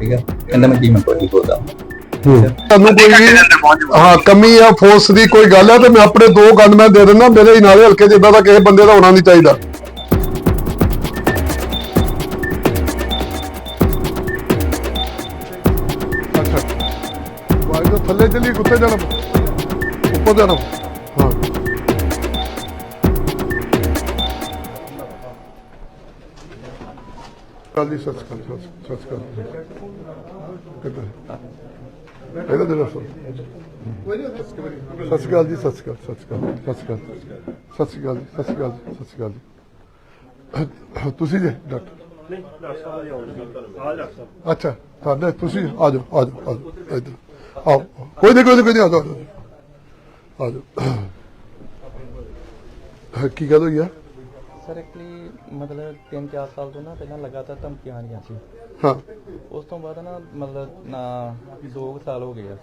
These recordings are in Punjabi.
ਠੀਕ ਹੈ? ਕਹਿੰਦਾ ਮੈਂ ਜੀਵਨ ਕੋਈ ਬੋਲਦਾ ਤੁਹਾਨੂੰ ਕੋਈ ਵੀ ਹਾਂ ਕਮੀ ਆ ਫੋਰਸ ਦੀ ਕੋਈ ਗੱਲ ਹੈ ਤੇ ਮੈਂ ਆਪਣੇ ਦੋ ਗਨਮੈਨ ਦੇ ਦਿੰਦਾ ਮੇਰੇ ਹੀ ਨਾਲੇ ਹਲਕੇ ਜਿੱਦਾਂ ਦਾ ਕਿਸੇ ਬੰਦੇ ਦਾ ਹੋਣਾ ਨਹੀਂ ਚਾਹੀਦਾ। ਥੱਲੇ ਚਲੀ ਕੁੱਤੇ ਜਾਣਾ। ਉੱਪਰ ਜਾਣਾ। ਕੱਲ ਦੀ ਸੱਚ ਕਰ ਸੱਚ ਕਰ ਕਿੱਦਾਂ ਇਹਦਾ ਦੇ ਸਤਿ ਸ਼੍ਰੀ ਅਕਾਲ ਜੀ ਸਤਿ ਸ਼੍ਰੀ ਅਕਾਲ ਸਤਿ ਸ਼੍ਰੀ ਅਕਾਲ ਸਤਿ ਸ਼੍ਰੀ ਅਕਾਲ ਸਤਿ ਸ਼੍ਰੀ ਅਕਾਲ ਸਤਿ ਸ਼੍ਰੀ ਅਕਾਲ ਸਤਿ ਸ਼੍ਰੀ ਅਕਾਲ ਤੁਸੀਂ ਜੀ ਡਾਕਟਰ ਨਹੀਂ ਡਾਕਟਰ ਸਾਹਿਬ ਅੱਛਾ ਤੁਹਾਡੇ ਤੁਸੀਂ ਆ ਜਾਓ ਆ ਜਾਓ ਆ ਜਾਓ ਇੱਧਰ ਆਓ ਕੋਈ ਨਹੀਂ ਕੋਈ ਨਹੀਂ ਕੋਈ ਨਹੀਂ ਆ ਜਾਓ ਆ ਜਾਓ ਕੀ ਗੱਲ ਹੋਈ ਆ ਸਰ ਐਕਚੁਅਲੀ ਮਤਲਬ 3-4 ਸਾਲ ਤੋਂ ਨਾ ਪਹਿਲਾਂ ਲਗਾਤਾਰ ਧਮਕੀਆਂ ਆ ਰਹੀਆਂ ਸੀ। ਹਾਂ। ਉਸ ਤੋਂ ਬਾਅਦ ਨਾ ਮਤਲਬ ਨਾ 2 ਸਾਲ ਹੋ ਗਏ ਆ।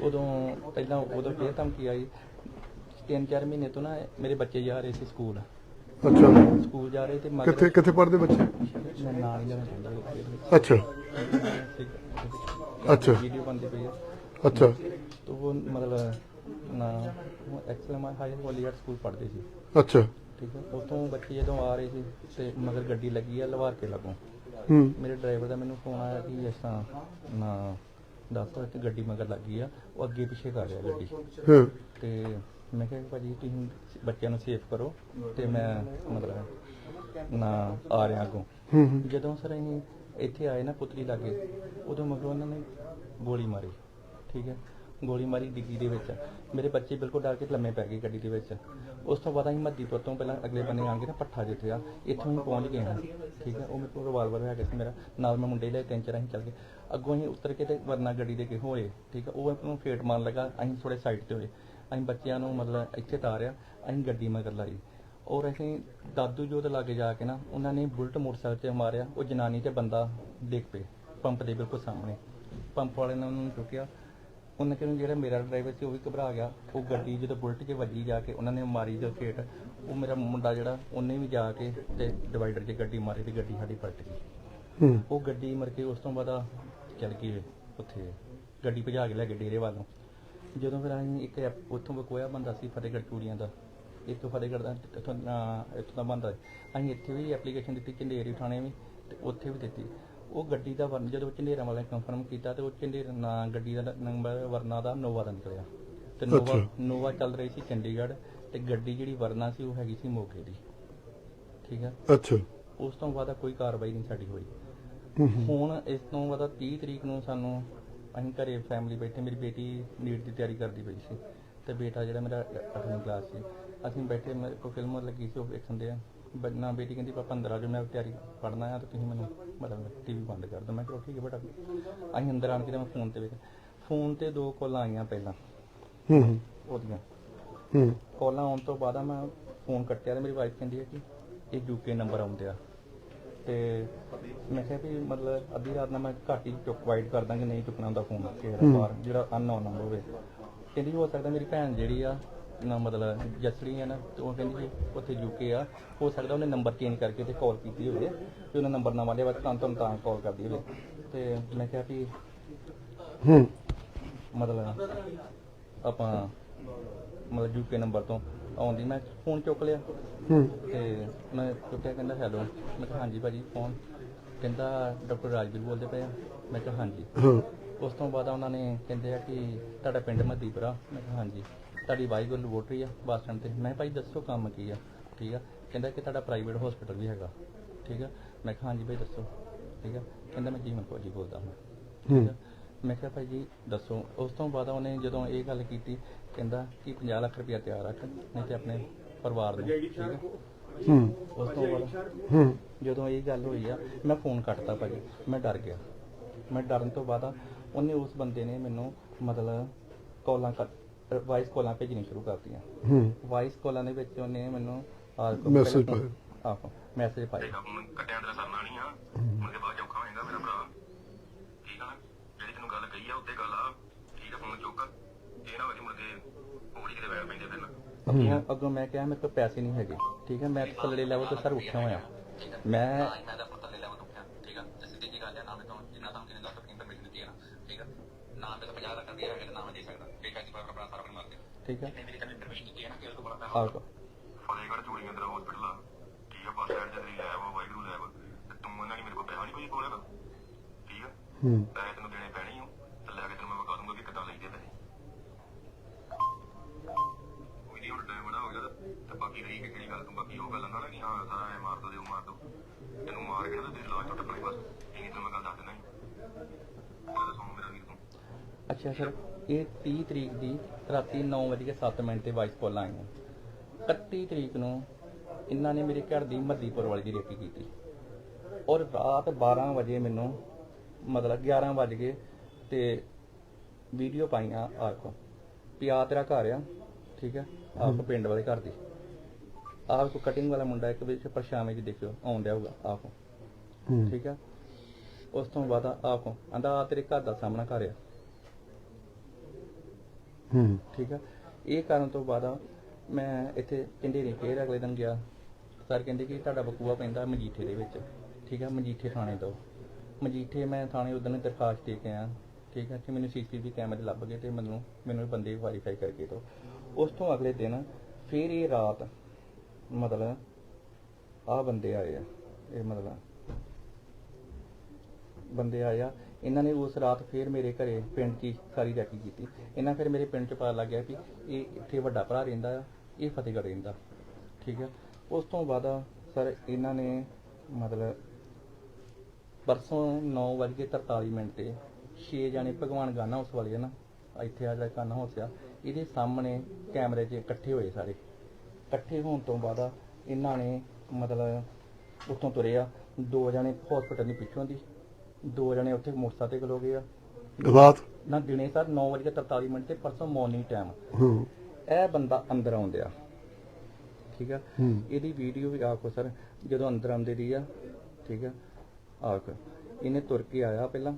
ਉਦੋਂ ਪਹਿਲਾਂ ਉਦੋਂ ਫੇਰ ਧਮਕੀ ਆਈ। 3-4 ਮਹੀਨੇ ਤੋਂ ਨਾ ਮੇਰੇ ਬੱਚੇ ਜਾ ਰਹੇ ਸੀ ਸਕੂਲ। ਅੱਛਾ। ਸਕੂਲ ਜਾ ਰਹੇ ਤੇ ਕਿੱਥੇ ਕਿੱਥੇ ਪੜਦੇ ਬੱਚੇ? ਮੈਂ ਨਾਲ ਹੀ ਲੈਣਾ ਚਾਹੁੰਦਾ ਅੱਛਾ। ਅੱਛਾ। ਵੀਡੀਓ ਬਣਦੀ ਪਈ ਆ। ਅੱਛਾ। ਤਾਂ ਉਹ ਮਤਲਬ ਨਾ ਐਕਚੁਅਲੀ ਮੈਂ ਹਾਈ ਵਾਲੀਅਰ ਸਕੂਲ ਪੜ੍ਹਦੇ ਸੀ। ਅੱਛਾ। ਠੀਕ ਹੈ ਉੱਥੋਂ ਬੱਚੇ ਜਦੋਂ ਆ ਰਹੇ ਸੀ ਤੇ ਮਗਰ ਗੱਡੀ ਲੱਗੀ ਆ ਲਵਾਰ ਕੇ ਲੱਗੋਂ। ਹੂੰ। ਮੇਰੇ ਡਰਾਈਵਰ ਦਾ ਮੈਨੂੰ ਫੋਨ ਆਇਆ ਕਿ ਇਸ ਤਰ੍ਹਾਂ ਨਾ ਦੱਸ ਕਿ ਗੱਡੀ ਮਗਰ ਲੱਗੀ ਆ ਉਹ ਅੱਗੇ ਪਿੱਛੇ ਕਰ ਰਿਹਾ ਗੱਡੀ। ਹਾਂ। ਤੇ ਮੈਂ ਕਿਹਾ ਭਾਜੀ ਤੁਸੀਂ ਬੱਚਿਆਂ ਨੂੰ ਸੇਫ ਕਰੋ ਤੇ ਮੈਂ ਮਤਲਬ ਨਾ ਆ ਰਿਹਾ ਅੱਗੋਂ। ਹੂੰ ਹੂੰ। ਜਦੋਂ ਸਰ ਅਸੀਂ ਇੱਥੇ ਆਏ ਨਾ ਪੁਤਲੀ ਲਾਗੇ ਉਦੋਂ ਮਗਰੋਂ ਉਹਨਾਂ ਨੇ ਗੋਲੀ ਮਾਰੀ ਠੀਕ ਹੈ? ਗੋਲੀ ਮਾਰੀ ਡਿੱਗੀ ਦੇ ਵਿੱਚ। ਮੇਰੇ ਬੱਚੇ ਬਿਲਕੁਲ ਡਰ ਕੇ ਲੰਮੇ ਪੈ ਗਏ ਗੱਡੀ ਦੇ ਵਿੱਚ। ਉਸ ਤੋਂ ਬਾਅਦ ਅਸੀਂ ਮੱਦੀਪੁਰ ਤੋਂ ਪਹਿਲਾਂ ਅਗਲੇ ਬੰਨੇ ਆਂਗੇ ਨਾ ਪੱਠਾ ਜਿੱਥੇ ਆ ਇੱਥੋਂ ਹੀ ਪਹੁੰਚ ਗਏ ਹਾਂ। ਠੀਕ ਹੈ, ਉਹ ਮੇਰੇ ਕੋਲ ਰਿਵਾਲਵਰ ਹੈਗਾ ਸੀ ਮੇਰਾ। ਨਾਲ ਮੈਂ ਮੁੰਡੇ ਲੈ ਤਿੰਨ ਚਾਰ ਅਸੀਂ ਚੱਲ ਗਏ। ਅੱਗੋਂ ਅਸੀਂ ਉਤਰ ਕੇ ਤੇ ਵਰਨਾ ਗੱਡੀ ਦੇ ਕੇ ਹੋਏ। ਠੀਕ ਹੈ, ਉਹ ਨੂੰ ਫੇਟ ਮਾਰਨ ਲੱਗਾ। ਅਸੀਂ ਥੋੜੇ ਸਾਈਡ ਤੇ ਹੋਏ। ਅਸੀਂ ਬੱਚਿਆਂ ਨੂੰ ਮਤਲਬ ਇੱਥੇ ਤਾਰਿਆ। ਅਸੀਂ ਗੱਡੀ ਮਗਰ ਲਾਈ। ਔਰ ਅਸੀਂ ਦਾਦੂ ਜੋਤ ਲਾਗੇ ਜਾ ਕੇ ਨਾ ਉਹਨਾਂ ਨੇ ਬੁਲਟ ਮੋਟਰਸਾਈਕਲ ਤੇ ਮਾਰਿਆ। ਉਹ ਜਨਾਨੀ ਤੇ ਬੰਦਾ ਡਿੱਗ ਪਏ। ਪੰਪ ਦੇ ਬਿਲਕੁਲ ਸਾਹਮਣੇ। ਪੰਪ ਵਾਲੇ ਨੇ ਉਹਨਾਂ ਨੂੰ ਚੁੱਕਿਆ। ਉਹਨਾਂ ਕਿਹਾ ਜਿਹੜਾ ਮੇਰਾ ਡਰਾਈਵਰ ਸੀ ਉਹ ਵੀ ਘਬਰਾ ਗਿਆ। ਉਹ ਗੱਡੀ ਜਦੋਂ ਬੁਲਟ 'ਚ ਵੱਜੀ ਜਾ ਕੇ ਉਹਨਾਂ ਨੇ ਮਾਰੀ ਜੋ ਫੇਟ ਉਹ ਮੇਰਾ ਮੁੰਡਾ ਜਿਹੜਾ ਉਹਨੇ ਵੀ ਜਾ ਕੇ ਤੇ ਡਿਵਾਈਡਰ 'ਚ ਗੱਡੀ ਮਾਰੀ ਤੇ ਗੱਡੀ ਸਾਡੀ ਪਲਟ ਗਈ। ਹੂੰ। ਉਹ ਗੱਡੀ ਮਰ ਕੇ ਉਸ ਤੋਂ ਬਾਅਦ ਚੱਲ ਗਈ ਉੱਥੇ ਗੱਡੀ ਭਜਾ ਕੇ ਲੈ ਕੇ ਡੇਰੇ ਵੱਲੋਂ ਜਦੋਂ ਫਿਰ ਅਸੀਂ ਇੱਕ ਉੱਥੋਂ ਬਕੋਇਆ ਬੰਦਾ ਸੀ ਫਤਿਹਗੜ੍ਹ ਚੂੜੀਆਂ ਦਾ। ਇੱਕ ਫਤਿਹਗੜ੍ਹ ਦਾ ਇੱਥੋਂ ਇੱਥੋਂ ਦਾ ਬੰਦਾ ਅਸੀਂ ਇੱਥੇ ਵੀ ਐਪਲੀਕੇਸ਼ਨ ਦਿੱਤੀ ਝੰਡੇਰੀ ਥਾਣੇ ਵੀ ਤੇ ਉੱਥੇ ਵੀ ਦਿੱਤੀ। ਉਹ ਗੱਡੀ ਦਾ ਵਰਨ ਜਦੋਂ ਝੰਡੇਰਾਂ ਵਾਲਿਆਂ ਕਨਫਰਮ ਕੀਤਾ ਤੇ ਉਹ ਝੰਡੇਰ ਨਾ ਗੱਡੀ ਦਾ ਨੰਬਰ ਵਰਨਾ ਦਾ ਨੋਵਾ ਦਾ ਨਿਕਲਿਆ। ਤੇ ਨੋਵਾ। ਨੋਵਾ ਚੱਲ ਰਹੀ ਸੀ ਚੰਡੀਗੜ੍ਹ ਤੇ ਗੱਡੀ ਜਿਹੜੀ ਵਰਨਾ ਸੀ ਉਹ ਹੈਗੀ ਸੀ ਮੋਗੇ ਦੀ। ਠੀਕ ਹੈ ਅੱਛਾ। ਉਸ ਤੋਂ ਬਾਅਦ ਕੋਈ ਕਾਰਵਾਈ ਨਹੀਂ ਸਾਡੀ ਹੋਈ। ਹੁਣ ਇਸ ਤੋਂ ਬਾਅਦ 30 ਤਰੀਕ ਨੂੰ ਸਾਨੂੰ ਅਸੀਂ ਘਰੇ ਫੈਮਿਲੀ ਬੈਠੇ ਮੇਰੀ ਬੇਟੀ ਨੀਟ ਦੀ ਤਿਆਰੀ ਕਰਦੀ ਪਈ ਸੀ ਤੇ ਬੇਟਾ ਜਿਹੜਾ ਮੇਰਾ 8ਵੀਂ ਕਲਾਸ ਸੀ ਅਸੀਂ ਬੈਠੇ ਮੇਰੇ ਕੋਲ ਫਿਲਮ ਲੱਗੀ ਸੀ ਉਹ ਵੇਖਣ ਦੇ ਆ ਬ- ਨਾ ਬੇਟੀ ਕਹਿੰਦੀ ਪਾਪਾ ਅੰਦਰ ਆ ਜਾਓ ਮੈਂ ਤਿਆਰੀ ਪੜਨਾ ਆ ਤੇ ਤੁਸੀਂ ਮੈਨੂੰ ਮਤਲਬ ਟੀਵੀ ਬੰਦ ਕਰ ਦਿਓ। ਮੈਂ ਕਿਹਾ ਠੀਕ ਹੈ ਬੇਟਾ ਅਸੀਂ ਅੰਦਰ ਆਣ ਕੇ ਤੇ ਮੈਂ ਫੋਨ ਤੇ ਵੇਖ ਫੋਨ ਤੇ ਦੋ ਕਾਲਾਂ ਆਈਆਂ ਪਹਿਲਾਂ। ਹੂੰ ਹੂੰ। ਉਹਦੀਆਂ। ਹੂੰ। ਕਾਲਾਂ ਆਉਣ ਤੋਂ ਬਾਅਦ ਮੈਂ ਫੋਨ ਕੱਟਿਆ ਤੇ ਮੇਰੀ ਵਾਈਫ ਕਹਿੰਦੀ ਹੈ ਕਿ ਇਹ ਯੂਕੇ ਨੰਬਰ ਆਉਂਦੇ ਆ। ਤੇ ਮੈਂ ਕਿਹਾ ਵੀ ਮਤਲਬ ਅੱਧੀ ਰਾਤ ਨਾਲ ਮੈਂ ਘੱਟ ਹੀ ਚੁੱਕ ਵਾਈਡ ਕਰ ਦਾਂਗੇ ਨਹੀਂ ਚੁੱਕਣਾ ਹੁੰਦਾ ਫੋਨ ਦਾ ਬਾਹਰ ਜਿਹੜਾ ਅਨਨੋਨ ਨੰਬਰ ਹੋਵੇ। ਕਹਿੰਦੀ ਹੋ ਸਕਦਾ ਮੇਰੀ ਭੈਣ ਜਿਹੜੀ ਆ ਨਾ ਮਤਲਬ ਜਸੜੀ ਆ ਨਾ ਤੇ ਉਹ ਕਹਿੰਦੀ ਵੀ ਉੱਥੇ ਯੂਕੇ ਆ ਹੋ ਸਕਦਾ ਉਹਨੇ ਨੰਬਰ ਚੇਂਜ ਕਰਕੇ ਤੇ ਕਾਲ ਕੀਤੀ ਹੋਵੇ ਤੇ ਉਹਨਾਂ ਨੰਬਰ ਨਾ ਵਾਲੇ ਵਕਤ ਤਾਂ ਤੁਹਾਨੂੰ ਤਾਂ ਕਾਲ ਕਰਦੀ ਹੋਵੇ। ਤੇ ਮੈਂ ਕਿਹਾ ਵੀ ਹੂੰ। ਮਤਲਬ ਆਪਾਂ ਮਤਲਬ ਯੂਕੇ ਨੰਬਰ ਤੋਂ ਆਉਂਦੀ ਮੈਂ ਫੋਨ ਚੁੱਕ ਲਿਆ। ਹੂੰ। ਤੇ ਮੈਂ ਚੁੱਕਿਆ ਕਹਿੰਦਾ ਹੈਲੋ ਮੈਂ ਕਿਹਾ ਹਾਂਜੀ ਭਾਜੀ ਫੋਨ ਕਹਿੰਦਾ ਡਾਕਟਰ ਰਾਜਵੀਰ ਬੋਲਦੇ ਪਏ ਆ। ਮੈਂ ਕਿਹਾ ਹਾਂਜੀ। ਹਾਂ। ਉਸ ਤੋਂ ਬਾਅਦ ਉਹਨਾਂ ਨੇ ਕਹਿੰਦੇ ਆ ਕਿ ਤੁਹਾਡਾ ਪਿੰਡ ਮੱਦੀਪੁਰਾ ਮੈਂ ਕਿਹਾ ਹਾਂਜੀ। ਤੁਹਾਡੀ ਵਾਈ ਕੋਲ ਲੈਬੋਰਟਰੀ ਆ ਬੱਸ ਸਟੈਂਡ ਤੇ। ਮੈਂ ਕਿਹਾ ਭਾਈ ਦੱਸੋ ਕੰਮ ਕੀ ਆ? ਠੀਕ ਆ? ਕਹਿੰਦਾ ਕਿ ਤੁਹਾਡਾ ਪ੍ਰਾਈਵੇਟ ਹਸਪੀਟਲ ਵੀ ਹੈਗਾ। ਠੀਕ ਆ? ਮੈਂ ਕਿਹਾ ਹਾਂਜੀ ਭਾਈ ਦੱਸੋ। ਠੀਕ ਆ? ਕਹਿੰਦਾ ਮੈਂ ਜੀਵਨ ਫੌਜੀ ਬੋਲਦਾ ਹਾਂ। ਠੀਕ ਆ? ਮੈਂ ਕਿਹਾ ਭਾਈ ਜੀ ਦੱਸੋ। ਉਸ ਤੋਂ ਬਾਅਦ ਉਹਨੇ ਜਦੋਂ ਇਹ ਗੱਲ ਕੀਤੀ ਕਹਿੰਦਾ ਕਿ 50 ਲੱਖ ਰੁਪਇਆ ਤਿਆਰ ਰੱਖ ਨਹੀਂ ਤੇ ਆਪਣੇ ਪਰਿਵਾਰ ਨੂੰ। ਠੀਕ ਆ? ਹੂੰ। ਉਸ ਤੋਂ ਬਾਅਦ ਹੂੰ। ਜਦੋਂ ਇਹ ਗੱਲ ਹੋਈ ਆ ਮੈਂ ਫੋਨ ਕੱਟਤਾ ਭਾਜੀ ਮੈਂ ਡਰ ਗਿਆ। ਮੈਂ ਡਰਨ ਤੋਂ ਬਾਅਦ ਉਹਨੇ ਉਸ ਬੰਦੇ ਨੇ ਮੈਨੂੰ ਮਤਲਬ ਕਾਲਾਂ ਕਰ ਵਾਇਸ ਕਾਲਾਂ ਭੇਜਣੀ ਸ਼ੁਰੂ ਕਰਤੀਆਂ। ਹੂੰ। ਵਾਇਸ ਕਾਲਾਂ ਦੇ ਵਿੱਚ ਉਹਨੇ ਮੈਨੂੰ Message ਪਾਏ। ਆਹੋ ਮੈਸੇਜ ਹੁਣ ਕੱਟਿਆਂ ਤੇਰਾ ਸਰਨਾ ਨਹੀਂ ਆ। ਕੇ ਬਾਅਦ ਚ ਔਖਾ ਹੋਏਗਾ ਮੇਰਾ ਭਰਾ। ਠੀਕ ਆ ਨਾ? ਜਿਹੜੀ ਤੈਨੂੰ ਗੱਲ ਕਹੀ ਆ ਉੱਤੇ ਗੱਲ ਆ। ਠੀਕ ਆ ਫੋਨ ਚੁੱਕ। ਇਹ ਨਾ ਹੋਵੇ ਮੁੜ ਕੇ ਹੋੜੀ ਕਿਤੇ ਵੈਰ ਪੈਂਦੇ ਤੈਨੂੰ ਅੱਗੋਂ ਅੱਗੋਂ ਮੈਂ ਕਿਹਾ ਮੇਰੇ ਕੋਲ ਪੈਸੇ ਨਹੀਂ ਹੈਗੇ। ਠੀਕ ਹੈ ਮੈਂ ਥੱਲੜੇ ਲੈਵਲ ਤੋਂ ਸਰ ਉੱਠਿਆ ਹੋਇਆ। ਮੈਂ ਇਹਨਾਂ ਦਾ ਪਤਾ ਲੈ ਲੈ ਉਹ ਠੀਕ ਆ ਤੇ ਸਿੱਧੀ ਜੀ ਗੱਲ ਆ ਨਾ ਮੈਂ ਤੋਂ ਜਿੰਨਾ ਨਾਮ ਕਿਨੇ ਦੱਸ ਆਪਣੀ ਪਰਮਿਸ਼ਨ ਦਿੱਤੀ ਹੈ ਨਾ ਠੀਕ ਹੈ ਨਾਮ ਤੇ 50 ਲੱਖ ਰੁਪਏ ਹੈਗਾ ਨਾਮ ਦੇ ਸਕਦਾ ਬੇਕਾ ਜੀ ਆਪਣਾ ਸਾਰਾ ਬਣ ਮਾਰਦੇ ਠੀਕ ਹੈ। ਮੇਰੀ ਕਹਿੰਦੇ ਪਰਮਿਸ਼ਨ ਦਿੱਤੀ ਹੈ ਨਾ ਕਿ ਉਹ ਤੋਂ ਬੜਾ ਆਹ। ਕੋ ਫਤਿਹਗੜ੍ਹ ਚੂੜੀਆਂ ਦਾ ਹਸਪੀਟਲ ਆ ਠੀਕ ਆ ਬੱਸ ਸਟੈਂਡ ਦੇ ਲਈ ਲੈਬ ਆ ਵਾਹਿਗੁਰੂ ਲੈਬ ਤੇ ਤੂੰ ਉਹਨਾਂ ਨੇ ਮੇਰੇ ਕੋਲ ਪੈਸਾ ਨਹੀਂ ਕੋਈ ਕੋਲ ਹੈਗਾ ਠੀਕ ਆ? ਹੂੰ। ਪੈਸੇ ਤੈਨੂੰ ਦੇਣੇ ਪੈਣੇ ਹੀ ਆ ਤੇ ਲੈ ਕੇ ਤੈਨੂੰ ਮੈਂ ਵਿਖਾ ਦੂੰਗਾ ਕਿ ਕਿੱਦਾਂ ਲਈਦੇ ਪੈਸੇ। ਕੋਈ ਨਹੀਂ ਹੁਣ ਟਾਈਮ ਬਣਾ ਹੋ ਗਿਆ ਤੇ ਬਾਕੀ ਰਹੀ ਕਿ ਕਿਹੜੀ ਗੱਲ ਤੂੰ ਬਾਕੀ ਉਹ ਗੱਲ ਨਾ ਕਿ ਹਾਂ ਸਾਰਾ ਐ ਮਾਰ ਦੋ ਦੇ ਉਹ ਮਾਰ ਦੋ। ਤੈਨੂੰ ਮਾਰ ਕੇ ਨਾ ਤੇ ਤੇਰੀ ਲਾਜ ਟੁੱਟ ਪਣੀ ਬਸ। ਇਹ ਤੈਨੂੰ ਮੈਂ ਗੱਲ ਦੱਸ ਹੀ ਤੂੰ ਅੱਛਾ ਸਰ ਇਹ 30 ਤਰੀਕ ਦੀ ਰਾਤੀ 9:07 ਮਿੰਟ ਤੇ ਵਾਇਸ ਕਾਲ ਆਈਆਂ 31 ਤਰੀਕ ਨੂੰ ਇਹਨਾਂ ਨੇ ਮੇਰੇ ਘਰ ਦੀ ਮੱਦੀਪੁਰ ਵਾਲੀ ਦੀ ਰੇਕੀ ਕੀਤੀ। ਔਰ ਰਾਤ 12 ਵਜੇ ਮੈਨੂੰ ਮਤਲਬ 11 ਵਜ ਗਏ ਤੇ ਵੀਡੀਓ ਪਾਈਆਂ ਆਪ ਵੀ ਆ ਤੇਰਾ ਘਰ ਆ ਠੀਕ ਹੈ? ਆਪ ਪਿੰਡ ਵਾਲੇ ਘਰ ਦੀ। ਆਪ ਕੋ ਕਟਿੰਗ ਵਾਲਾ ਮੁੰਡਾ ਇੱਕ ਵਿੱਚ ਪਰਛਾਵੇਂ ਚ ਦੇਖਿਓ ਡਿਆ ਹੋਊਗਾ ਆਪ ਠੀਕ ਆ ਉਸ ਤੋਂ ਬਾਅਦ ਆਪ ਆਂਦਾ ਤੇਰੇ ਘਰ ਦਾ ਸਾਹਮਣਾ ਘਰ ਆ। ਹੂੰ। ਠੀਕ ਆ? ਇਹ ਕਾਰਨ ਤੋਂ ਬਾਅਦ ਮੈਂ ਇੱਥੇ ਚੰਡੇਰੀ ਫੇਰ ਅਗਲੇ ਦਿਨ ਗਿਆ। ਸਰ ਕਹਿੰਦੇ ਕਿ ਤੁਹਾਡਾ ਬਕੂਆ ਪੈਂਦਾ ਮਜੀਠੇ ਦੇ ਵਿੱਚ। ਠੀਕ ਆ? ਮਜੀਠੇ ਥਾਣੇ ਤੋਂ। ਮਜੀਠੇ ਮੈਂ ਥਾਣੇ ਉਦੋਂ ਦਰਖਾਸਤ ਦੇ ਕੇ ਆਇਆ। ਠੀਕ ਆ? ਕਿ ਮੈਨੂੰ ਸੀਸੀਟੀਵੀ ਕੈਮਰੇ ਲੱਭ ਗਏ ਤੇ ਮੈਨੂੰ ਮੈਨੂੰ ਬੰਦੇ ਵੈਰੀਫਾਈ ਕਰਕੇ ਦੋ ਉਸ ਤੋਂ ਅਗਲੇ ਦਿਨ ਫੇਰ ਇਹ ਰਾਤ ਮਤਲਬ ਆ ਬੰਦੇ ਆਏ ਆ। ਇਹ ਮਤਲਬ ਬੰਦੇ ਆਇਆ ਇਹਨਾਂ ਨੇ ਉਸ ਰਾਤ ਫੇਰ ਮੇਰੇ ਘਰੇ ਪਿੰਡ 'ਚ ਹੀ ਸਾਰੀ ਰੈਕੀ ਕੀਤੀ। ਇਹਨਾਂ ਫਿਰ ਮੇਰੇ ਪਿੰਡ 'ਚ ਪਤਾ ਲੱਗ ਗਿਆ ਵੀ ਇਹ ਇੱਥੇ ਵੱਡਾ ਭਰਾ ਰਹਿੰਦਾ ਆ, ਇਹ ਫਤਿਹਗੜ੍ਹ ਰਹਿੰਦਾ। ਠੀਕ ਹੈ ਉਸ ਤੋਂ ਬਾਅਦ ਸਰ ਇਹਨਾਂ ਨੇ ਮਤਲਬ ਪਰਸੋਂ 9:43 ਮਿੰਟ ਤੇ ਛੇ ਜਾਣੇ ਭਗਵਾਨ ਗਾਨਾ ਉਸ ਵਾਲੇ ਆ ਨਾ, ਇੱਥੇ ਆ ਜਿਹੜਾ ਗਾਨਾ ਹਾਊਸ ਆ, ਇਹਦੇ ਸਾਹਮਣੇ ਕੈਮਰੇ 'ਚ ਇਕੱਠੇ ਹੋਏ ਸਾਰੇ। ਇਕੱਠੇ ਹੋਣ ਤੋਂ ਬਾਅਦ ਇਹਨਾਂ ਨੇ ਮਤਲਬ ਉੱਥੋਂ ਤੁਰੇ ਆ, ਦੋ ਜਣੇ ਹਸਪੀਟਲ ਦੇ ਪਿੱਛੋਂ ਦੀ ਦੋ ਜਣੇ ਉੱਥੇ ਮੋਟਰਸਾਈਕਲ ਤੇ ਖਲੋ ਗਏ ਆ। ਰਾਤ? ਨਾ ਦਿਨੇ ਸਰ 9:43 ਮਿੰਟ ਤੇ ਪਰਸੋਂ ਮਾਰਨਿੰਗ ਟਾਈਮ ਹੂੰ। ਇਹ ਬੰਦਾ ਅੰਦਰ ਆਉਂਦਿਆ ਠੀਕ ਆ? ਇਹਦੀ ਵੀਡੀਓ ਵੀ ਆਖੋ ਸਰ ਜਦੋਂ ਅੰਦਰ ਆਉਂਦੇ ਦੀ ਆ ਠੀਕ ਆ? ਆਖੋ ਇਹਨੇ ਤੁਰ ਕੇ ਆਇਆ ਪਹਿਲਾਂ।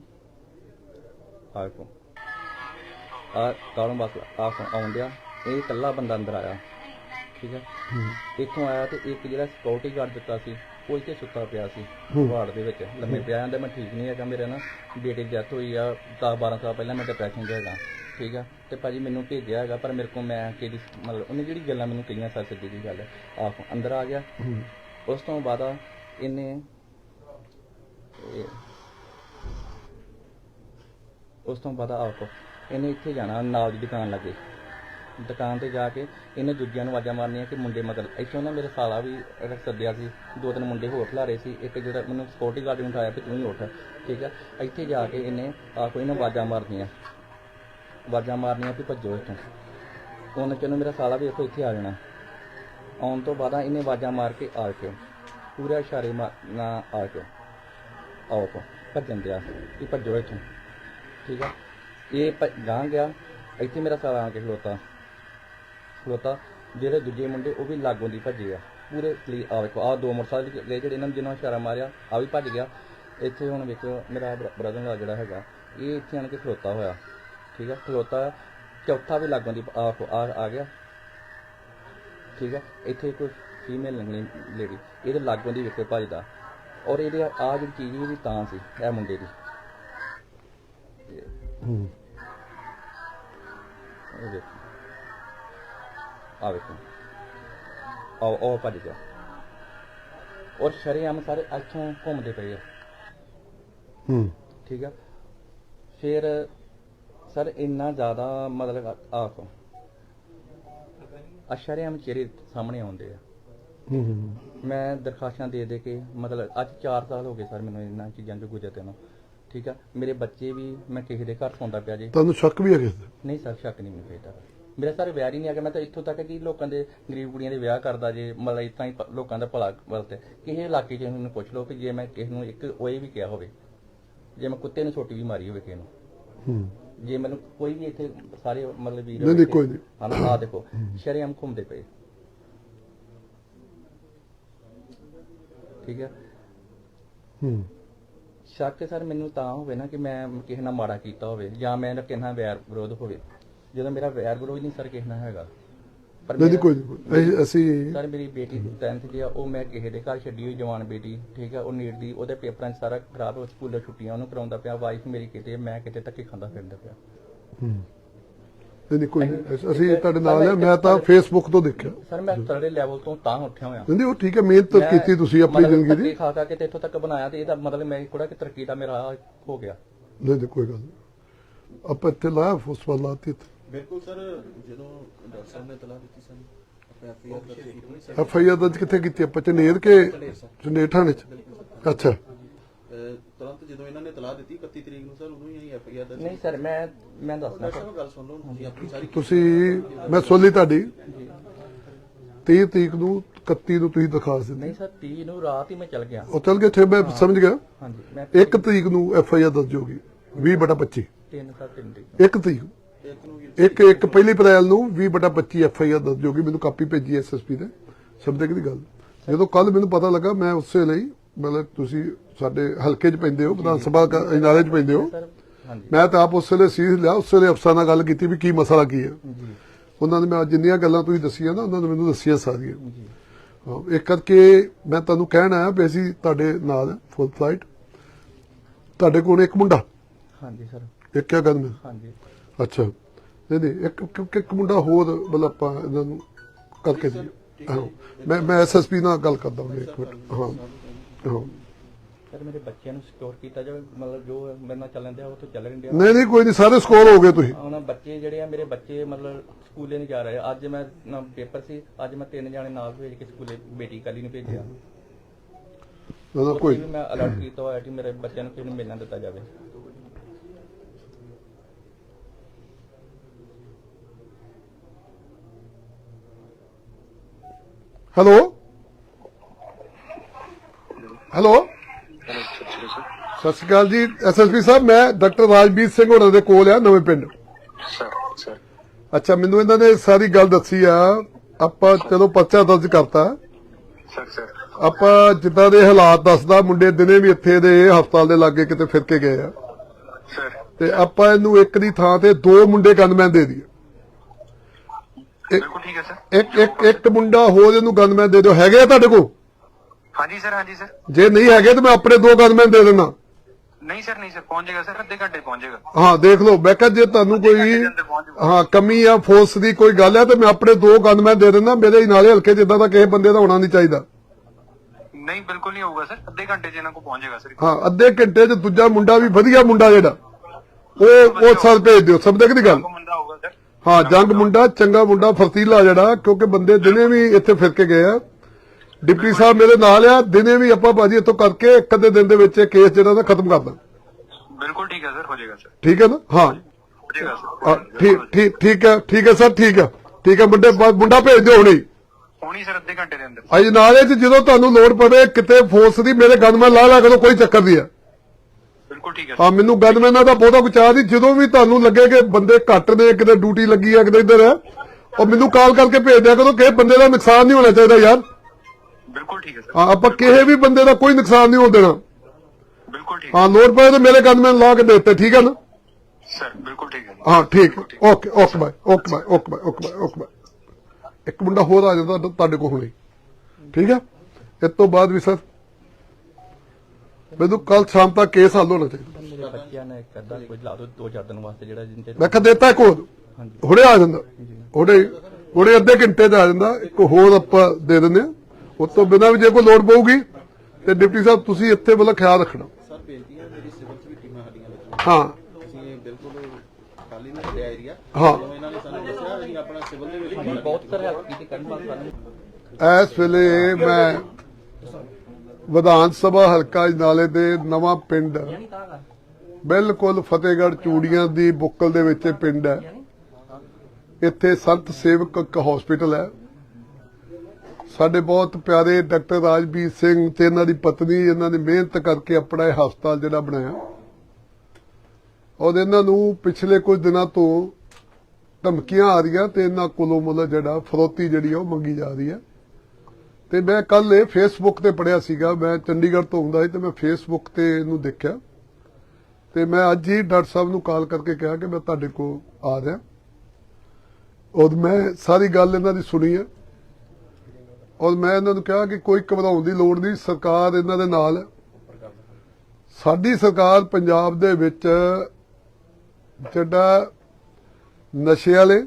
ਆਖੋ ਆ ਕਾਲੋਂ ਬਸ ਆਖੋ ਆਉਂਦਿਆ ਇਹ ਇਕੱਲਾ ਬੰਦਾ ਅੰਦਰ ਆਇਆ। ਠੀਕ ਆ? ਇੱਥੋਂ ਆਇਆ ਤੇ ਇੱਕ ਜਿਹੜਾ ਸਿਕਿਉਰਿਟੀ ਗਾਰਡ ਦਿੱਤਾ ਸੀ। ਉਹ ਇੱਥੇ ਸੁੱਤਾ ਪਿਆ ਸੀ ਵਾਰਡ ਦੇ ਵਿੱਚ। ਲੰਮੇ ਪਿਆ ਜਾਂਦਾ ਮੈਂ ਠੀਕ ਨਹੀਂ ਹੈਗਾ ਮੇਰੇ ਨਾ ਬੇਟੇ ਦੀ ਡੈਥ ਹੋਈ ਆ 10 12 ਸਾਲ ਪਹਿਲਾਂ ਮੈਂ ਡਿਪਰੈਸ਼ਨ 'ਚ ਹੈਗਾ ਠੀਕ ਆ? ਤੇ ਭਾਜੀ ਮੈਨੂੰ ਭੇਜਿਆ ਹੈਗਾ ਪਰ ਮੇਰੇ ਕੋਲ ਮੈਂ ਕਿਹੜੀ ਮਤਲਬ ਉਹਨੇ ਜਿਹੜੀ ਗੱਲਾਂ ਮੈਨੂੰ ਕਹੀਆਂ ਸਰ ਸਿੱਧੀ ਜੀ ਗੱਲ ਆਪ ਅੰਦਰ ਆ ਗਿਆ। ਉਸ ਤੋਂ ਬਾਅਦ ਇਹਨੇ ਇਹ- ਉਸ ਤੋਂ ਬਾਅਦ ਆਪ ਇਹਨੇ ਇੱਥੇ ਜਾਣਾ ਨਾਲ ਦੀ ਦੁਕਾਨ ਲੱਗੇ। ਦੁਕਾਨ ਤੇ ਜਾ ਕੇ ਇਹਨੇ ਦੂਜਿਆਂ ਨੂੰ ਆਵਾਜ਼ਾਂ ਮਾਰਨੀਆਂ ਕਿ ਮੁੰਡੇ ਮਤਲਬ ਇੱਥੋਂ ਨਾ ਮੇਰੇ ਸਾਲਾ ਵੀ ਰੱਖ ਸੱਦਿਆ ਸੀ, ਦੋ ਤਿੰਨ ਮੁੰਡੇ ਹੋਰ ਖਿਲਾਰੇ ਸੀ, ਇੱਕ ਜਿਹੜਾ ਮੈਨੂੰ ਸਕਿਉਰਟੀ ਗਾਰਡ ਨੂੰ ਉਠਾਇਆ ਕਿ ਤੂੰ ਹੀ ਉੱਠ, ਠੀਕ ਆ? ਇੱਥੇ ਜਾ ਕੇ ਇਹਨੇ ਆ ਕੋਈ ਇਹਨੂੰ ਆਵਾਜ਼ਾਂ ਮਾਰਨੀਆਂ। ਆਵਾਜ਼ਾਂ ਮਾਰਨੀਆਂ ਵੀ ਭੱਜੋ ਇੱਥੋਂ। ਉਹਨਾਂ ਚੋਂ ਮੇਰਾ ਸਾਲਾ ਵੀ ਇੱਥੋਂ ਇੱਥੇ ਆ ਜਾਣਾ। ਆਉਣ ਤੋਂ ਬਾਅਦ ਇਹਨੇ ਆਵਾਜ਼ਾਂ ਮਾਰ ਕੇ ਆ ਕੇ, ਪੂਰਾ ਇਸ਼ਾਰੇ ਮਾ ਨਾ ਆ ਕੇ, ਆਓ ਕੋ, ਭੱਜਣ ਦਿਆ ਕਿ ਭੱਜੋ ਇੱਥੋਂ। ਠੀਕ ਆ? ਇਹ ਭ- ਗਾਂਹ ਗਿਆ, ਇੱਥੇ ਮੇਰਾ ਸਾਲਾ ਆ ਕੇ ਖਲੋਤਾ। ਖਲੋਤਾ ਜਿਹੜੇ ਦੂਜੇ ਮੁੰਡੇ ਉਹ ਵੀ ਲਾਗੋਂ ਦੀ ਭੱਜੇ ਆ। ਪੂਰੇ ਕਲੀ ਆ ਵੇਖੋ ਆ ਦੋ ਮੋਟਰਸਾਈਕਲ ਗਏ ਜਿਹੜੇ ਇਹਨਾਂ ਨੂੰ ਜਿਹਨਾਂ ਇਸ਼ਾਰਾ ਮਾਰਿਆ ਆ ਵੀ ਭੱਜ ਗਿਆ। ਇੱਥੇ ਹੁਣ ਵੇਖੋ ਮੇਰਾ ਬ੍ਰਦਰ ਦਾ ਜਿਹੜਾ ਹੈਗਾ ਇਹ ਇੱਥੇ ਆਣ ਕੇ ਖਲੋਤਾ ਹੋਇਆ ਠੀਕ ਆ? ਖਲੋਤਾ ਚੌਥਾ ਵੀ ਲਾਗੋਂ ਦੀ ਆ ਆ ਆ ਗਿਆ। ਠੀਕ ਆ? ਇੱਥੇ ਕੋਈ ਫੀਮੇਲ ਲੰਗਣੀ ਲੇਡੀ ਇਹਦੇ ਲਾਗੋਂ ਦੀ ਵੇਖੋ ਭੱਜਦਾ। ਔਰ ਇਹਦੇ ਆ ਜਿਹੜੀ ਚੀਜ਼ ਇਹਦੀ ਤਾਂ ਸੀ ਇਹ ਮੁੰਡੇ ਦੀ। ਹੂੰ। ਇਹ ਦੇਖੋ ਆ ਵੇਖੋ ਆਓ ਉਹ ਭੱਜ ਗਿਆ ਔਰ ਸ਼ਰੇਆਮ ਸਾਰੇ ਇੱਥੋਂ ਘੁੰਮਦੇ ਪਏ ਆ। ਹੂੰ। ਠੀਕ ਆ? ਫਿਰ ਸਰ ਇੰਨਾ ਜ਼ਿਆਦਾ ਮਤਲਬ ਆਖੋ ਅਸ਼ਰਿਆਮ ਚਿਹਰੇ ਸਾਹਮਣੇ ਆਉਂਦੇ ਆ। ਹੂੰ ਹੂੰ ਮੈਂ ਦਰਖਾਸਤਾਂ ਦੇ ਦੇ ਕੇ ਮਤਲਬ ਅੱਜ 4 ਸਾਲ ਹੋ ਗਏ ਸਰ ਮੈਨੂੰ ਇਹਨਾਂ ਚੀਜ਼ਾਂ ਤੋਂ ਗੁਜ਼ਰਦੇ ਨੂੰ। ਠੀਕ ਆ? ਮੇਰੇ ਬੱਚੇ ਵੀ ਮੈਂ ਕਿਸੇ ਦੇ ਘਰ ਸੌਂਦਾ ਪਿਆ ਜੀ। ਤੁਹਾਨੂੰ ਸ਼ੱਕ ਵੀ ਹੈ ਕਿਸੇ ਤੇ? ਨਹੀਂ ਸਰ ਸ਼ੱਕ ਨਹੀਂ ਮੈਨੂੰ ਪੈਦਾ ਮੇਰਾ ਸਰ ਵਿਆਹ ਹੀ ਨਹੀਂ ਆ ਗਿਆ ਮੈਂ ਤਾਂ ਇੱਥੋਂ ਤੱਕ ਕਿ ਲੋਕਾਂ ਦੇ ਗਰੀਬ ਕੁੜੀਆਂ ਦੇ ਵਿਆਹ ਕਰਦਾ ਜੇ ਮਤਲਬ ਇਤਾਂ ਹੀ ਪ- ਲੋਕਾਂ ਦਾ ਭਲਾ ਵਰਤੇ। ਕਿਸੇ ਇਲਾਕੇ 'ਚ ਮੈਨੂੰ ਪੁੱਛ ਲਓ ਕਿ ਜੇ ਮੈਂ ਕਿਸੇ ਨੂੰ ਇੱਕ ਓਏ ਵੀ ਕਿਹਾ ਹੋਵੇ ਜੇ ਮੈਂ ਕੁੱਤੇ ਨੂੰ ਛੋਟੀ ਵੀ ਮਾਰੀ ਹੋਵੇ ਕਿਸੇ ਨੂੰ ਹੂੰ। ਜੇ ਮੈਨੂੰ ਕੋਈ ਵੀ ਇੱਥੇ ਸਾਰੇ ਮਤਲਬ ਵੀਰ ਨਹੀਂ, ਨਹੀਂ, ਕੋਈ ਨਹੀਂ। ਹਾਂ ਆ ਦੇਖੋ ਸ਼ਰੇਆਮ ਘੁੰਮਦੇ ਪਏ। ਠੀਕ ਹੈ? ਹੂੰ। ਸ਼ੱਕ ਸਰ ਮੈਨੂੰ ਤਾਂ ਹੋਵੇ ਨਾ ਕਿ ਮੈਂ ਕਿਸੇ ਨਾਲ ਮਾੜਾ ਕੀਤਾ ਹੋਵੇ ਜਾਂ ਮੈਂ ਕਿਸੇ ਨਾਲ ਵੈਰ ਵਿਰੋਧ ਹੋਵੇ। ਜਦੋਂ ਮੇਰਾ ਵੈਰ ਵਿਰੋਧ ਨਹੀਂ ਸਰ ਕਿਸੇ ਨਾਲ ਹੈਗਾ। ਪਰ ਨਹੀਂ ਨਹੀਂ ਮੇਰਾ- ਕੋਈ ਨਹੀਂ, ਕੋਈ ਨਹੀਂ। ਅਸੀਂ- ਅਸੀਂ ਸਰ ਮੇਰੀ ਬੇਟੀ 10th ਦੀ ਆ ਉਹ ਮੈਂ ਕਿਸੇ ਦੇ ਘਰ ਛੱਡੀ ਹੋਈ ਜਵਾਨ ਬੇਟੀ ਠੀਕ ਹੈ ਉਹ ਨੀਟ ਦੀ ਉਹਦੇ ਪੇਪਰਾਂ 'ਚ ਸਾਰਾ ਖਰਾਬ ਹੋ ਸਕੂਲੋਂ ਛੁੱਟੀਆਂ ਉਹਨੂੰ ਕਰਾਉਂਦਾ ਪਿਆ ਵਾਈਫ ਮੇਰੀ ਕਿਤੇ ਮੈਂ ਕਿਤੇ ਧੱਕੇ ਖਾਂਦਾ ਫਿਰਦਾ ਪਿਆ। ਨਹੀਂ ਨਹੀਂ ਕੋਈ ਨਹੀਂ, ਅਸੀਂ- ਅਸੀਂ ਤੁਹਾਡੇ ਨਾਲ ਆ ਮੈਂ ਤਾਂ ਫੇਸਬੁੱਕ ਤੋਂ ਦੇਖਿਆ। ਸਰ ਮੈਂ ਥਰਡ ਲੈਵਲ ਤੋਂ ਤਾਂ ਉੱਠਿਆ ਹੋਇਆ। ਕਹਿੰਦੇ ਉਹ ਠੀਕ ਹੈ ਮਿਹਨਤ ਮੈਂ ਕੀਤੀ ਤੁਸੀਂ ਆਪਣੀ ਮਤਲਬ ਜ਼ਿੰਦਗੀ ਦੀ। ਖਾ ਖਾ ਕੇ ਤੇ ਇੱਥੋਂ ਤੱਕ ਬਣਾਇਆ ਤੇ ਇਹਦਾ ਮਤਲਬ ਮੈਂ ਥੋੜਾ ਕਿ ਤਰੱਕੀ ਦਾ ਮੇਰਾ ਆਹ ਹੋ ਗਿਆ। ਨਹੀਂ ਨਹੀਂ ਕੋਈ ਗੱਲ ਨਹੀਂ। ਆਪਾਂ ਇੱਥੇ ਲਾਇਆ ਫੋਸਫਾ ਲਾਤੀ ਇੱਥੇ। ਬਿਲਕੁਲ ਸਰ ਜਦੋਂ ਡਾਕਟਰ ਸਾਹਿਬ ਨੇ ਤਲਾਹ ਦਿੱਤੀ ਸਾਨੂੰ ਸਰ ਐਫ ਆਈ ਆਰ ਦਰਜ ਕਿੱਥੇ ਕੀਤੀ? ਆਪਾਂ ਚਨੇਰ ਕੇ ਚਨੇਰ ਥਾਣੇ ਚ? ਅੱਛਾ। ਤੁਰੰਤ ਜਦੋਂ ਇਹਨਾਂ ਨੇ ਤਲਾਹ ਦਿੱਤੀ 31 ਤਰੀਕ ਨੂੰ ਸਰ ਉਦੋਂ ਹੀ ਅਸੀਂ ਐਫਆਈਆਰ ਦਰਜ ਨਹੀਂ ਸਰ ਮੈਂ ਮੈਂ ਦੱਸਣਾ ਡਾਕਟਰ ਸਾਹਿਬ ਗੱਲ ਸੁਣ ਲਓ ਤੁਸੀਂ ਆਪਣੀ ਸਾਰੀ ਤੁਸੀਂ ਮੈਂ ਸੁਣ ਲਈ ਤੁਹਾਡੀ। 30 ਤਰੀਕ ਨੂੰ 31 ਨੂੰ ਤੁਸੀਂ ਦਿਖਾਸ ਦਿੱਤੀ। ਨਹੀਂ ਸਰ 30 ਨੂੰ ਰਾਤ ਹੀ ਮੈਂ ਚੱਲ ਗਿਆ। ਉਹ ਚੱਲ ਗਏ ਥੇ ਮੈਂ ਸਮਝ ਗਿਆ। ਹਾਂਜੀ ਮੈਂ 1 ਤਰੀਕ ਨੂੰ ਐਫ ਆਈ ਆਰ ਦਰਜ ਹੋਗੀ 20 ਬਟਾ 25 ਤਿੰਨ ਸਰ ਤਿੰਨ ਦੀ 1 ਤਰੀਕ। ਇੱਕ ਇੱਕ ਪਹਿਲੀ ਅਪ੍ਰੈਲ ਨੂੰ 20 ਬਟਾ 25 ਐਫ ਆਈ ਆਰ ਦਰਜ ਹੋਗੀ ਮੈਨੂੰ ਕਾਪੀ ਭੇਜੀ ਐਸਐਸਪੀ ਨੇ। ਸ਼ਬਦਕ ਦੀ ਗੱਲ। ਜਦੋਂ ਕੱਲ ਮੈਨੂੰ ਪਤਾ ਲੱਗਾ ਮੈਂ ਉਸੇ ਲਈ ਮਤਲਬ ਤੁਸੀਂ ਸਾਡੇ ਹਲਕੇ 'ਚ ਪੈਂਦੇ ਹੋ ਵਿਧਾਨ ਸਭਾ ਇਨਾਰੇ 'ਚ ਪੈਂਦੇ ਹੋ। ਮੈਂ ਤਾਂ ਆਪ ਉਸ ਵੇਲੇ ਸੀਰੀਅਸ ਲਿਆ ਉਸ ਵੇਲੇ ਅਫਸਰਾਂ ਨਾਲ ਗੱਲ ਕੀਤੀ ਵੀ ਕੀ ਮਸਲਾ ਕੀ ਹੈ। ਉਹਨਾਂ ਨੇ ਮੈਂ ਜਿੰਨੀਆਂ ਗੱਲਾਂ ਤੁਸੀਂ ਦੱਸੀਆਂ ਨਾ ਉਹਨਾਂ ਨੇ ਮੈਨੂੰ ਦੱਸੀਆਂ ਸਾਰੀਆਂ। ਹਾਂ ਇੱਕ ਕਰਕੇ ਮੈਂ ਤੁਹਾਨੂੰ ਕਹਿਣ ਆਇਆ ਵੀ ਅਸੀਂ ਤੁਹਾਡੇ ਨਾਲ ਫੁੱਲ ਫਲਾਈਟ ਤੁਹਾਡੇ ਕੋਲ ਇੱਕ ਮੁੰਡਾ। ਹਾਂਜੀ ਸਰ ਇੱਕ ਕਿਆ ਗੱਲ ਹਾਂਜੀ। ਅੱਛਾ। ਨਹੀਂ ਨਹੀਂ ਇੱਕ ਇੱਕ- ਇੱਕ ਮੁੰਡਾ ਹੋਰ ਮਤਲਬ ਆਪਾਂ ਇਹਨਾਂ ਨੂੰ ਕਰਕੇ ਹਾਂ ਮੈਂ ਮੈਂ ਐਸਐਸਪੀ ਨਾਲ ਗੱਲ ਕਰਦਾ ਹਾਂ ਇੱਕ ਮਿੰਟ। ਹਾਂ ਹਾਂ। ਸਰ ਮੇਰੇ ਬੱਚਿਆਂ ਨੂੰ ਸਿਕਿਉਰ ਕੀਤਾ ਜਾਵੇ ਮਤਲਬ ਜੋ ਮੇਰੇ ਨਾਲ ਚੱਲਣ ਦਿਆ ਉਹ ਤੋਂ ਚੱਲ ਰਿਹਾ ਨਹੀਂ ਨਹੀਂ ਕੋਈ ਨਹੀਂ ਸਾਰੇ ਸਕੋਰ ਹੋ ਗਏ ਤੁਸੀਂ। ਉਹਨਾਂ ਬੱਚੇ ਜਿਹੜੇ ਆ ਮੇਰੇ ਬੱਚੇ ਮਤਲਬ ਸਕੂਲੇ ਨਹੀਂ ਜਾ ਰਹੇ। ਅੱਜ ਮੈਂ ਨਾ ਪੇਪਰ ਸੀ ਅੱਜ ਮੈਂ ਤਿੰਨ ਜਾਣੇ ਨਾਲ ਭੇਜ ਕੇ ਸਕੂਲੇ ਬੇਟੀ ਕੱਲੀ ਨੂੰ ਭੇਜਿਆ। ਨਾ ਨਾ ਕੋਈ ਵੀ ਮੈਂ ਅਲਰਟ ਕੀਤਾ ਹੋਇਆ ਕਿ ਮੇਰੇ ਬੱਚਿਆਂ ਨੂੰ ਕਿਸੇ ਨੂੰ ਮਿਲਣਾ ਦਿੱਤਾ ਜਾਵੇ। ਹੈਲੋ ਹੈਲੋ ਸਤਿ ਸ਼੍ਰੀ ਅਕਾਲ ਜੀ। ਐਸਐਸਪੀ ਸਾਹਿਬ ਮੈਂ ਡਾਕਟਰ ਰਾਜਵੀਰ ਸਿੰਘ ਹੋਰਾਂ ਦੇ ਕੋਲ ਆ ਨਵੇਂ ਪਿੰਡ। ਸਰ ਸਰ ਅੱਛਾ ਮੈਨੂੰ ਇਹਨਾਂ ਨੇ ਸਾਰੀ ਗੱਲ ਦੱਸੀ ਆ। ਆਪਾਂ ਚਲੋ ਪਰਚਾ ਦਰਜ ਕਰਤਾ। ਸਰ ਸਰ ਆਪਾਂ ਜਿੱਦਾਂ ਦੇ ਹਾਲਾਤ ਦੱਸਦਾ ਮੁੰਡੇ ਦਿਨੇ ਵੀ ਇੱਥੇ ਦੇ ਹਸਪਤਾਲ ਦੇ ਲਾਗੇ ਕਿਤੇ ਫਿਰ ਕੇ ਗਏ ਆ। ਸਰ ਤੇ ਆਪਾਂ ਇਹਨੂੰ ਇੱਕ ਦੀ ਥਾਂ ਤੇ ਦੋ ਮੁੰਡੇ ਗਨਮੈਨ ਦੇ ਦਈਏ। ਬਿਲਕੁਲ ਠੀਕ ਹੈ ਸਰ। ਇੱਕ ਇੱਕ ਇੱਕ ਮੁੰਡਾ ਹੋਰ ਇਹਨੂੰ ਗਨਮੈਨ ਦੇ ਦਿਓ। ਹੈਗੇ ਆ ਤੁਹਾਡੇ ਕੋਲ? ਹਾਂਜੀ ਸਰ ਹਾਂਜੀ ਸਰ। ਜੇ ਨਹੀਂ ਹੈਗੇ ਤਾਂ ਮੈਂ ਆਪਣੇ ਦੋ ਗਨਮੈਨ ਦੇ ਦੇਣਾ ਨਹੀਂ ਸਰ ਨਹੀਂ ਸਰ ਪਹੁੰਚ ਜਾਏਗਾ ਸਰ ਅੱਧੇ ਘੰਟੇ ਪਹੁੰਚ ਜਾਏਗਾ। ਹਾਂ ਦੇਖ ਲਓ। ਮੈਂ ਕਿਹਾ ਜੇ ਤੁਹਾਨੂੰ ਕੋਈ ਹਾਂ ਕਮੀ ਆ ਫੋਰਸ ਦੀ ਕੋਈ ਗੱਲ ਹੈ ਤੇ ਮੈਂ ਆਪਣੇ ਦੋ ਗਨਮੈਨ ਦੇ ਦਿੰਦਾ। ਮੇਰੇ ਨਾਲੇ ਹਲਕੇ ਜਿੱਦਾਂ ਦਾ ਕਿਸੇ ਬੰਦੇ ਦਾ ਹੋਣਾ ਨਹੀਂ ਚਾਹੀਦਾ। ਨਹੀਂ ਬਿਲਕੁਲ ਨਹੀਂ ਹੋਊਗਾ ਸਰ। ਅੱਧੇ ਘੰਟੇ 'ਚ ਇਹਨਾਂ ਕੋਲ ਪਹੁੰਚ ਜਾਏਗਾ ਸਰ। ਹਾਂ ਅੱਧੇ ਘੰਟੇ 'ਚ ਦੂਜਾ ਮੁੰਡਾ ਵੀ ਵਧੀਆ ਮੁੰਡਾ ਜਿਹੜਾ ਉਹ ਉਹ ਸਰ ਭੇਜ ਦਿਓ। ਸਮਝਦੇ ਕਿ ਨਹੀਂ ਗੱਲ ਕੋਈ ਮੁੰਡਾ ਹੋਊਗਾ ਸਰ ਹਾਂ ਜੰਗ ਮੁੰਡਾ ਚੰਗਾ ਮੁੰਡਾ ਫਰਤੀਲਾ ਜਿਹੜਾ ਕਿਉਂਕਿ ਬੰਦੇ ਦਿਨੇ ਵੀ ਇੱਥੇ ਫਿਰ ਕੇ ਗਏ ਆ। ਡਿਪਟੀ ਸਾਹਿਬ ਮੇਰੇ ਨਾਲ ਆ ਦਿਨੇ ਵੀ ਆਪਾਂ ਬਾਜੀ ਇੱਥੋਂ ਕਰਕੇ ਇੱਕ ਅੱਧੇ ਦਿਨ ਦੇ ਵਿੱਚ ਇਹ ਕੇਸ ਜਿਹੜਾ ਨਾ ਖਤਮ ਕਰ ਦਾਂ ਬਿਲਕੁਲ ਠੀਕ ਹੈ ਸਰ ਹੋ ਜਾਏਗਾ ਸਰ। ਠੀਕ ਹੈ ਨਾ? ਹਾਂ। ਹੋ ਹਾਂ, ਠੀਕ ਠੀਕ ਠੀਕ ਹੈ ਠੀਕ ਹੈ ਸਰ ਠੀਕ ਹੈ। ਠੀਕ ਹੈ ਮੁੰਡੇ ਬਾ- ਮੁੰਡਾ ਭੇਜ ਦਿਓ ਹੁਣੇ। ਹੋਣੀ ਸਰ ਅੱਧੇ ਘੰਟੇ ਦੇ ਅੰਦਰ। ਅਜ ਨਾਲੇ 'ਚ ਜਦੋਂ ਤੁਹਾਨੂੰ ਲੋੜ ਪਵੇ ਕਿਤੇ ਫੋਰਸ ਦੀ ਮੇਰੇ ਗਨਮੈਨ ਲਾ ਲਾ ਕਰੋ ਕੋਈ ਚੱਕਰ ਨਹੀਂ ਆ ਬਿਲਕੁਲ ਠੀਕ ਹੈ ਹਾਂ ਮੈਨੂੰ ਗਨਮੈਨਾਂ ਦਾ ਬਹੁਤਾ ਚਾਹ ਨਹੀਂ ਜਦੋਂ ਵੀ ਤੁਹਾਨੂੰ ਲੱਗੇ ਕਿ ਬੰਦੇ ਘੱਟ ਨੇ ਕਿਤੇ ਡਿਊਟੀ ਲੱਗੀ ਆ ਕਿਤੇ ਇੱਧਰ ਹੈ ਉਹ ਮੈਨੂੰ ਕਾਲ ਕਰਕੇ ਭੇਜ ਦਿਆ ਕਰੋ ਕਿ ਬੰਦੇ ਦਾ ਨੁਕਸਾਨ ਨਹੀਂ ਹੋਣਾ ਚਾਹੀਦਾ ਯਾਰ। ਬਿਲਕੁਲ ਠੀਕ ਹੈ ਸਰ। ਹਾਂ ਆਪਾਂ ਕਿਸੇ ਵੀ ਬੰਦੇ ਦਾ ਕੋਈ ਨੁਕਸਾਨ ਨਹੀਂ ਹੋਣ ਦੇਣਾ। ਬਿਲਕੁਲ ਠੀਕ ਹਾਂ। ਲੋੜ ਪਏ ਤਾਂ ਮੇਰੇ ਗਨਮੈਨ ਲਾ ਕੇ ਦੇ ਦਿੱਤੇ ਠੀਕ ਹੈ ਨਾ? ਸਰ ਬਿਲਕੁਲ ਠੀਕ ਹੈ। ਹਾਂ ਠੀਕ। Okay okay bye okay bye okay bye okay bye okay bye. ਇੱਕ ਮੁੰਡਾ ਹੋਰ ਆ ਜਾਂਦਾ ਤੁਹਾਡੇ ਕੋਲ ਹੁਣੇ। ਠੀਕ ਹੈ ਇਸ ਤੋਂ ਬਾਅਦ ਵੀ ਸਰ ਮੈਨੂੰ ਕੱਲ ਸ਼ਾਮ ਤੱਕ ਕੇਸ ਹੱਲ ਹੋਣਾ ਚਾਹੀਦਾ। ਮੇਰੇ ਬੱਚਿਆਂ ਨੇ ਇੱਕ ਅੱਧਾ ਕੁਝ ਲਾ ਦਿਓ ਦੋ ਚਾਰ ਦਿਨ ਵਾਸਤੇ ਜਿਹੜਾ ਤੇ ਮੈਂ ਕਿਹਾ ਦੇਤਾ ਕੋਲ ਹੁਣੇ ਆ ਜਾਂਦਾ। ਹੁਣੇ ਹੁਣੇ ਅੱਧੇ ਘੰਟੇ ਚ ਆ ਜਾਂਦਾ। ਇੱਕ ਹੋਰ ਆਪਾਂ ਦੇ ਦਿੰਦੇ ਆ ਉਸ ਤੋਂ ਬਿਨਾਂ ਵੀ ਜੇ ਕੋਈ ਲੋੜ ਪਊਗੀ ਤੇ ਡਿਪਟੀ ਸਾਹਿਬ ਤੁਸੀਂ ਇੱਥੇ ਵੱਲ ਖਿਆਲ ਰੱਖਣਾ। ਸਰ ਬੇਨਤੀ ਹੈ ਮੇਰੀ ਸਿਵਲ ਚ ਵੀ ਟੀਮਾਂ ਸਾਡੀਆਂ ਲੱਗੀਆਂ ਹਾਂ। ਅਸੀਂ ਇਹ ਬਿਲਕੁਲ ਖਾਲੀ ਨਹੀਂ ਛੱਡਿਆ ਏਰੀਆ ਹਾਂ। ਜਦੋਂ ਇਹਨਾਂ ਨੇ ਸਾਨੂੰ ਦੱਸਿਆ ਅਸੀਂ ਆਪਣਾ ਸਿਵਲ ਦੇ ਵਿੱਚ ਹੀ ਬਹੁਤ ਸਾਰੇ ਹੈਲਪ ਕੀਤੀ ਕਰਨ ਬਾਅਦ ਸਾਨੂੰ ਇਸ ਵੇਲੇ ਮੈਂ ਵਿਧਾਨ ਸਭਾ ਹਲਕਾ ਨਾਲੇ ਦੇ ਨਵਾਂ ਪਿੰਡ ਬਿਲਕੁਲ ਫਤਿਹਗੜ੍ਹ ਚੂੜੀਆਂ ਦੀ ਬੁੱਕਲ ਦੇ ਵਿੱਚ ਪਿੰਡ ਹੈ। ਇੱਥੇ ਸੰਤ ਸੇਵਕ ਇੱਕ ਹਸਪੀਟਲ ਹੈ। ਸਾਡੇ ਬਹੁਤ ਪਿਆਰੇ ਡਾਕਟਰ ਰਾਜਵੀਰ ਸਿੰਘ ਤੇ ਇਹਨਾਂ ਦੀ ਪਤਨੀ ਇਹਨਾਂ ਨੇ ਮਿਹਨਤ ਕਰਕੇ ਆਪਣਾ ਇਹ ਹਸਪਤਾਲ ਜਿਹੜਾ ਬਣਾਇਆ। ਔਰ ਇਹਨਾਂ ਨੂੰ ਪਿਛਲੇ ਕੁਝ ਦਿਨਾਂ ਤੋਂ ਧਮਕੀਆਂ ਆ ਰਹੀਆਂ ਤੇ ਇਹਨਾਂ ਕੋਲੋਂ ਮੁੱਲ ਜਿਹੜਾ ਫਰੋਤੀ ਜਿਹੜੀ ਉਹ ਮੰਗੀ ਜਾ ਰਹੀ ਹੈ। ਤੇ ਮੈਂ ਕੱਲ ਇਹ ਫੇਸਬੁੱਕ ਤੇ ਪੜਿਆ ਸੀਗਾ, ਮੈਂ ਚੰਡੀਗੜ੍ਹ ਤੋਂ ਹੁੰਦਾ ਸੀ ਤੇ ਮੈਂ ਫੇਸਬੁੱਕ ਤੇ ਇਹਨੂੰ ਦੇਖਿਆ। ਤੇ ਮੈਂ ਅੱਜ ਹੀ ਡਾਕਟਰ ਸਾਹਿਬ ਨੂੰ ਕਾਲ ਕਰਕੇ ਕਿਹਾ ਕਿ ਮੈਂ ਤੁਹਾਡੇ ਕੋਲ ਆ ਰਿਹਾ। ਔਰ ਮੈਂ ਸਾਰੀ ਗੱਲ ਇਹਨਾਂ ਦੀ ਸੁਣੀ ਹੈ। ਔਰ ਮੈਂ ਇਹਨਾਂ ਨੂੰ ਕਿਹਾ ਕਿ ਕੋਈ ਘਬਰਾਉਣ ਦੀ ਲੋੜ ਨਹੀਂ, ਸਰਕਾਰ ਇਹਨਾਂ ਦੇ ਨਾਲ ਹੈ। ਸਾਡੀ ਸਰਕਾਰ ਪੰਜਾਬ ਦੇ ਵਿੱਚ ਜਿਹੜਾ ਨਸ਼ੇ ਵਾਲੇ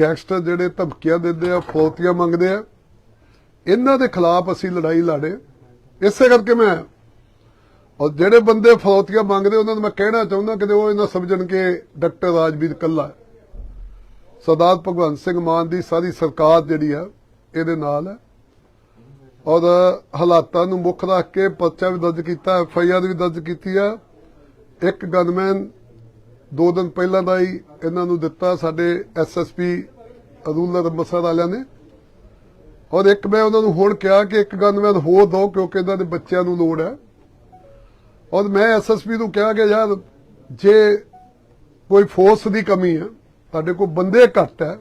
ਗੈਂਗਸਟਰ ਜਿਹੜੇ ਧਮਕੀਆਂ ਦਿੰਦੇ ਆ, ਫੌਤੀਆਂ ਮੰਗਦੇ ਆ ਇਹਨਾਂ ਦੇ ਖਿਲਾਫ ਅਸੀਂ ਲੜਾਈ ਲੜੇ। ਇਸੇ ਕਰਕੇ ਮੈਂ ਔਰ ਜਿਹੜੇ ਬੰਦੇ ਫੌਤੀਆਂ ਮੰਗਦੇ, ਉਹਨਾਂ ਨੂੰ ਮੈਂ ਕਹਿਣਾ ਚਾਹੁੰਦਾ ਕਿ ਉਹ ਇਹਨਾਂ ਸਮਝਣ ਕਿ ਡਾਕਟਰ ਰਾਜਵੀਰ ਕੱਲਾ ਸਰਦਾਰ ਭਗਵੰਤ ਸਿੰਘ ਮਾਨ ਦੀ ਸਾਰੀ ਸਰਕਾਰ ਜਿਹੜੀ ਆ, ਇਹਦੇ ਨਾਲ ਹੈ। ਔਰ ਹਾਲਾਤਾਂ ਨੂੰ ਮੁੱਖ ਰੱਖ ਕੇ ਪਰਚਾ ਵੀ ਦਰਜ ਕੀਤਾ, ਐਫ ਆਈ ਆਰ ਵੀ ਦਰਜ ਕੀਤੀ ਆ। ਇੱਕ ਗਨਮੈਨ ਦੋ ਦਿਨ ਪਹਿਲਾਂ ਦਾ ਹੀ ਇਹਨਾਂ ਨੂੰ ਦਿੱਤਾ ਸਾਡੇ S S P rural Amritsar ਵਾਲਿਆਂ ਨੇ। ਔਰ ਇੱਕ ਮੈਂ ਉਹਨਾਂ ਨੂੰ ਹੁਣ ਕਿਹਾ ਕਿ ਇੱਕ ਗਨਮੈਨ ਹੋਰ ਦਿਓ ਕਿਉਂਕਿ ਇਹਨਾਂ ਦੇ ਬੱਚਿਆਂ ਨੂੰ ਲੋੜ ਹੈ। ਔਰ ਮੈਂ ਐਸਐਸਪੀ ਨੂੰ ਕਿਹਾ ਕਿ ਯਾਰ, ਜੇ ਕੋਈ ਫੋਰਸ ਦੀ ਕਮੀ ਹੈ ਤੁਹਾਡੇ ਕੋਲ ਬੰਦੇ ਘੱਟ ਹੈ,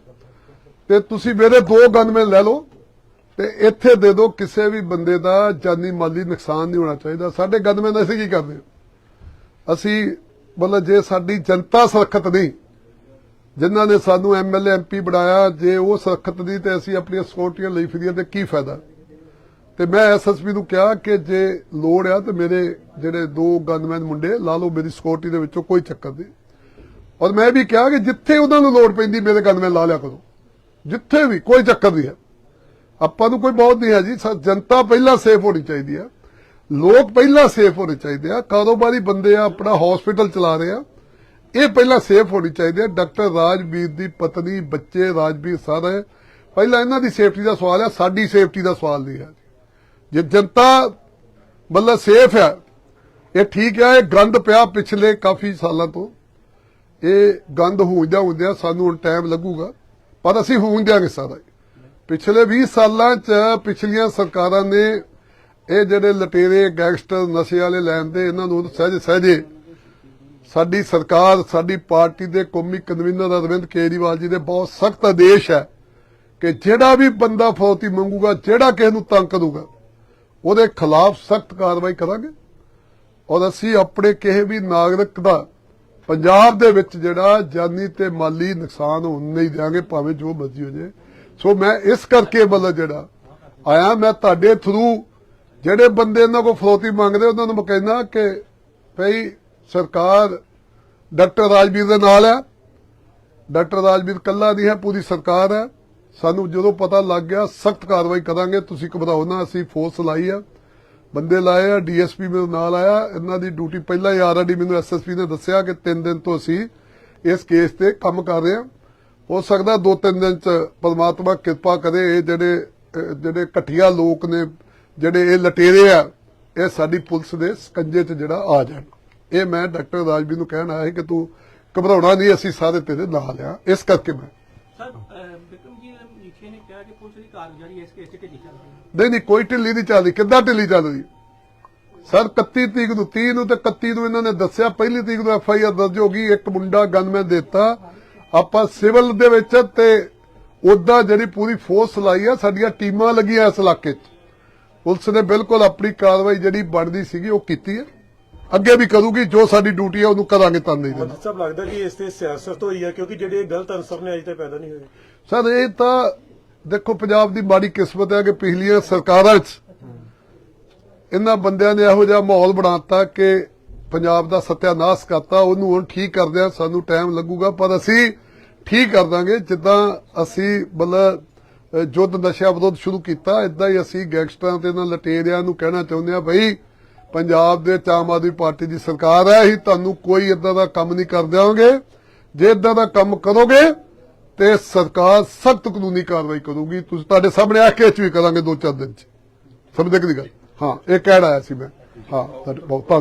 ਤੇ ਤੁਸੀਂ ਮੇਰੇ ਦੋ ਗਨਮੈਨ ਲੈ ਲਓ, ਤੇ ਇੱਥੇ ਦੇ ਦਿਓ, ਕਿਸੇ ਵੀ ਬੰਦੇ ਦਾ ਜਾਨੀ ਮਾਲੀ ਨੁਕਸਾਨ ਨਹੀਂ ਹੋਣਾ ਚਾਹੀਦਾ। ਸਾਡੇ ਗਨਮੈਨ ਅਸੀਂ ਕੀ ਕਰਦੇ ਅਸੀਂ ਮਤਲਬ ਜੇ ਸਾਡੀ ਜਨਤਾ ਸੁਰੱਖਿਅਤ ਨਹੀਂ ਜਿਨ੍ਹਾਂ ਨੇ ਸਾਨੂੰ ਐਮਐਲਏ ਐਮਪੀ ਬਣਾਇਆ, ਜੇ ਉਹ ਸੁਰੱਖਿਅਤ ਨਹੀਂ ਤੇ ਅਸੀਂ ਆਪਣੀਆਂ ਸਿਕਿਉਰਟੀਆਂ ਲਈ ਫਿਰੀਏ ਤੇ ਕੀ ਫਾਇਦਾ? ਤੇ ਮੈਂ ਐਸਐਸਪੀ ਨੂੰ ਕਿਹਾ ਕਿ ਜੇ ਲੋੜ ਆ ਤੇ ਮੇਰੇ ਜਿਹੜੇ ਦੋ ਗਨਮੈਨ ਮੁੰਡੇ ਲਾ ਲਓ ਮੇਰੀ ਸਿਕਿਉਰਿਟੀ ਦੇ ਵਿੱਚੋਂ ਕੋਈ ਚੱਕਰ ਨਹੀਂ। ਔਰ ਮੈਂ ਵੀ ਕਿਹਾ ਕਿ ਜਿੱਥੇ ਉਹਨਾਂ ਨੂੰ ਲੋੜ ਪੈਂਦੀ, ਮੇਰੇ ਗਨਮੈਨ ਲਾ ਲਿਆ ਕਰੋ। ਜਿੱਥੇ ਵੀ, ਕੋਈ ਚੱਕਰ ਨਹੀਂ ਹੈ। ਆਪਾਂ ਨੂੰ ਕੋਈ ਬਹੁਤ ਨਹੀਂ ਹੈ ਜੀ। ਜਨਤਾ ਪਹਿਲਾਂ ਸੇਫ ਹੋਣੀ ਚਾਹੀਦੀ ਆ। ਲੋਕ ਪਹਿਲਾਂ ਸੇਫ ਹੋਣੇ ਚਾਹੀਦੇ ਆ। ਕਾਰੋਬਾਰੀ ਬੰਦੇ ਆ, ਆਪਣਾ ਹਸਪੀਟਲ ਚਲਾ ਰਹੇ ਆ। ਇਹ ਪਹਿਲਾਂ ਸੇਫ ਹੋਣੀ ਚਾਹੀਦੀ ਹੈ। ਡਾਕਟਰ ਰਾਜਵੀਰ ਦੀ ਪਤਨੀ, ਬੱਚੇ ਰਾਜਵੀਰ ਸਾਰੇ ਪਹਿਲਾਂ ਇਹਨਾਂ ਦੀ ਸੇਫਟੀ ਦਾ ਸਵਾਲ ਹੈ, ਸਾਡੀ ਸੇਫਟੀ ਦਾ ਸਵਾਲ ਨਹੀਂ ਹੈ। ਜੇ ਜਨਤਾ ਮਤਲਬ ਸੇਫ ਹੈ, ਇਹ ਠੀਕ ਹੈ, ਇਹ ਗੰਦ ਪਿਆ ਪਿਛਲੇ ਕਾਫੀ ਸਾਲਾਂ ਤੋਂ। ਇਹ ਗੰਦ ਹੁੰਦਿਆਂ ਹੁੰਦਿਆਂ ਸਾਨੂੰ ਹੁਣ ਟਾਈਮ ਲੱਗੂਗਾ, ਪਰ ਅਸੀਂ ਹੋਣ ਦਿਆਂਗੇ ਸਾਰਾ। ਪਿਛਲੇ 20 ਸਾਲਾਂ ਚ ਪਿਛਲੀਆਂ ਸਰਕਾਰਾਂ ਨੇ ਇਹ ਜਿਹੜੇ ਲਟੇਰੇ ਗੈਂਗਸਟਰ ਨਸ਼ੇ ਵਾਲੇ ਲੈਣ ਦੇ, ਇਹਨਾਂ ਨੂੰ ਸਹਿਜੇ ਸਹਿਜੇ ਸਾਡੀ ਸਰਕਾਰ, ਸਾਡੀ ਪਾਰਟੀ ਦੇ ਕੌਮੀ ਕਨਵੀਨਰ ਅਰਵਿੰਦ ਕੇਜਰੀਵਾਲ ਜੀ ਦੇ ਬਹੁਤ ਸਖਤ ਆਦੇਸ਼ ਹੈ ਕਿ ਜਿਹੜਾ ਵੀ ਬੰਦਾ ਫੌਤੀ ਮੰਗੂਗਾ, ਜਿਹੜਾ ਕਿਸੇ ਨੂੰ ਤੰਗ ਕਰੂਗਾ, ਉਹਦੇ ਖਿਲਾਫ ਸਖਤ ਕਾਰਵਾਈ ਕਰਾਂਗੇ। ਔਰ ਅਸੀਂ ਆਪਣੇ ਕਿਸੇ ਵੀ ਨਾਗਰਿਕ ਦਾ ਪੰਜਾਬ ਦੇ ਵਿੱਚ ਜਿਹੜਾ ਜਾਨੀ ਤੇ ਮਾਲੀ ਨੁਕਸਾਨ ਹੋਣ ਨਹੀਂ ਦਿਆਂਗੇ, ਭਾਵੇਂ ਜੋ ਮਰਜ਼ੀ ਹੋ ਜੇ ਸੋ ਮੈਂ ਇਸ ਕਰਕੇ ਮਤਲਬ ਜਿਹੜਾ ਆਇਆ, ਮੈਂ ਤੁਹਾਡੇ ਥਰੂ ਜਿਹੜੇ ਬੰਦੇ ਇਹਨਾਂ ਕੋਲ ਫਰੋਤੀ ਮੰਗਦੇ, ਉਹਨਾਂ ਨੂੰ ਮੈਂ ਕਹਿੰਦਾ ਕਿ ਭਈ ਸਰਕਾਰ ਡਾਕਟਰ ਰਾਜਵੀਰ ਦੇ ਨਾਲ ਹੈ। ਡਾਕਟਰ ਰਾਜਵੀਰ ਕੱਲਾ ਨਹੀਂ ਹੈ, ਪੂਰੀ ਸਰਕਾਰ ਹੈ। ਸਾਨੂੰ ਜਦੋਂ ਪਤਾ ਲੱਗ ਗਿਆ, ਸਖਤ ਕਾਰਵਾਈ ਕਰਾਂਗੇ। ਤੁਸੀਂ ਘਬਰਾਓ ਨਾ, ਅਸੀਂ ਫੋਰਸ ਲਾਈ ਆ। ਬੰਦੇ ਲਾਏ ਆ, ਡੀਐਸਪੀ ਮੇਰੇ ਨਾਲ ਆਇਆ। ਇਹਨਾਂ ਦੀ ਡਿਊਟੀ ਪਹਿਲਾਂ ਹੀ ਆਲਰੇਡੀ ਮੈਨੂੰ ਐਸਐਸਪੀ ਨੇ ਦੱਸਿਆ ਕਿ 3 ਦਿਨ ਤੋਂ ਅਸੀਂ ਇਸ ਕੇਸ ਤੇ ਕੰਮ ਕਰ ਰਹੇ ਹਾਂ। ਹੋ ਸਕਦਾ 2-3 ਦਿਨ ਚ ਪਰਮਾਤਮਾ ਕਿਰਪਾ ਕਰੇ, ਇਹ ਜਿਹੜੇ ਜਿਹੜੇ ਘਟੀਆ ਲੋਕ ਨੇ, ਜਿਹੜੇ ਇਹ ਲਟੇਰੇ ਆ, ਇਹ ਸਾਡੀ ਪੁਲਿਸ ਦੇ ਸਕੰਜੇ 'ਚ ਜਿਹੜਾ ਆ ਜਾਣ। ਇਹ ਮੈਂ ਡਾਕਟਰ ਰਾਜਵੀਰ ਨੂੰ ਕਹਿਣ ਆਇਆ ਕਿ ਤੂੰ ਘਬਰਾਉਣਾ ਨਹੀਂ ਅਸੀਂ ਸਾਰੇ ਤੇਰੇ ਨਾਲ ਆ। ਇਸ ਕਰਕੇ ਮੈਂ। ਸਰ ਬਿਕਰਮ ਜੀ ਨੀਚੇ ਨੇ ਕਿਹਾ ਕਿ ਪੁਲਿਸ ਦੀ ਕਾਰਗੁਜ਼ਾਰੀ ਇਸ ਕੇਸ 'ਚ ਢਿੱਲੀ ਚੱਲ ਰਹੀ ਹੈ। ਨਹੀਂ ਨਹੀਂ ਕੋਈ ਢਿੱਲੀ ਨਹੀਂ ਚੱਲਦੀ। ਕਿੱਦਾਂ ਢਿੱਲੀ ਚੱਲ ਰਹੀ? ਸਰ 31 ਤਰੀਕ ਨੂੰ 30 ਨੂੰ ਤੇ 31 ਨੂੰ ਇਹਨਾਂ ਨੇ ਦੱਸਿਆ। ਪਹਿਲੀ ਤਰੀਕ ਨੂੰ ਐਫ ਆਈ ਆਰ ਦਰਜ ਹੋ ਗਈ। ਇੱਕ ਮੁੰਡਾ ਗਨਮੈਨ ਦਿੱਤਾ। ਆਪਾਂ ਸਿਵਲ ਦੇ ਵਿੱਚ ਤੇ ਉਦਾਂ ਜਿਹੜੀ ਪੂਰੀ ਫੋਰਸ ਲਾਈ ਆ ਸਾਡੀਆਂ ਟੀਮਾਂ ਲੱਗੀਆਂ ਇਸ ਇਲਾਕੇ 'ਚ। ਪੁਲਿਸ ਨੇ ਬਿਲਕੁਲ ਆਪਣੀ ਕਾਰਵਾਈ ਜਿਹੜੀ ਬਣਦੀ ਸੀਗੀ ਉਹ ਕੀਤੀ ਹੈ ਅੱਗੇ ਵੀ ਕਰੂਗੀ ਜੋ ਸਾਡੀ ਡਿਊਟੀ ਹੈ ਉਹਨੂੰ ਕਰਾਂਗੇ ਤਾਂ ਨਹੀਂ ਦੇਣਾ। ਸਭ ਲੱਗਦਾ ਕਿ ਇਸ ਤੇ ਸਿਆਸਤ ਹੋਈ ਹੈ ਕਿਉਂਕਿ ਜਿਹੜੇ ਗਲਤ ਅਨਸਰ ਨੇ ਅਜੇ ਤੱਕ ਪੈਦਾ ਨਹੀਂ ਹੋਏ। ਸਰ ਇਹ ਤਾਂ ਦੇਖੋ ਪੰਜਾਬ ਦੀ ਮਾੜੀ ਕਿਸਮਤ ਹੈ ਕਿ ਪਿਛਲੀਆਂ ਸਰਕਾਰਾਂ 'ਚ ਇਹਨਾਂ ਬੰਦਿਆਂ ਨੇ ਇਹੋ ਜਿਹਾ ਮਾਹੌਲ ਬਣਾਤਾ ਕਿ ਪੰਜਾਬ ਦਾ ਸਤਿਆਨਾਸ਼ ਕਰਤਾ ਉਹਨੂੰ ਹੁਣ ਠੀਕ ਕਰਦੇ ਆ ਸਾਨੂੰ ਟਾਈਮ ਲੱਗੂਗਾ ਪਰ ਅਸੀਂ ਠੀਕ ਕਰ ਦਾਂਗੇ। ਜਿੱਦਾਂ ਅਸੀਂ ਮਤਲਬ ਜੁੱਧ ਨਸ਼ਾ ਵਿਰੋਧ ਸ਼ੁਰੂ ਕੀਤਾ ਇਦਾਂ ਹੀ ਅਸੀਂ ਗੈਂਗਸਟਰਾਂ ਤੇ ਇਹਨਾਂ ਲਟੇਰਿਆਂ ਨੂੰ ਕਹਿਣਾ ਚਾਹੁੰਦੇ ਆ ਬਈ ਪੰਜਾਬ ਦੇ ਵਿੱਚ ਆਮ ਆਦਮੀ ਪਾਰਟੀ ਦੀ ਸਰਕਾਰ ਹੈ, ਅਸੀਂ ਤੁਹਾਨੂੰ ਕੋਈ ਇਦਾਂ ਦਾ ਕੰਮ ਨਹੀਂ ਕਰ ਦਿਆਂਗੇ। ਜੇ ਇਦਾਂ ਦਾ ਕੰਮ ਕਰੋਗੇ, ਤੇ ਸਰਕਾਰ ਸਖਤ ਕਾਨੂੰਨੀ ਕਾਰਵਾਈ ਕਰੂਗੀ। ਤੁਸੀਂ ਤੁਹਾਡੇ ਸਾਹਮਣੇ ਆ ਕੇ ਵੀ ਕਰਾਂਗੇ ਦੋ ਚਾਰ ਦਿਨ ਚ। ਸਮਝਦੇ ਕਿ ਨਹੀਂ ਗੱਲ? ਹਾਂ, ਇਹ ਕਹਿਣਾ ਆਇਆ ਸੀ ਮੈਂ। ਹਾਂ, ਤੁਹਾਡੇ ਬਹੁਤ ਧੰਨਵਾਦ।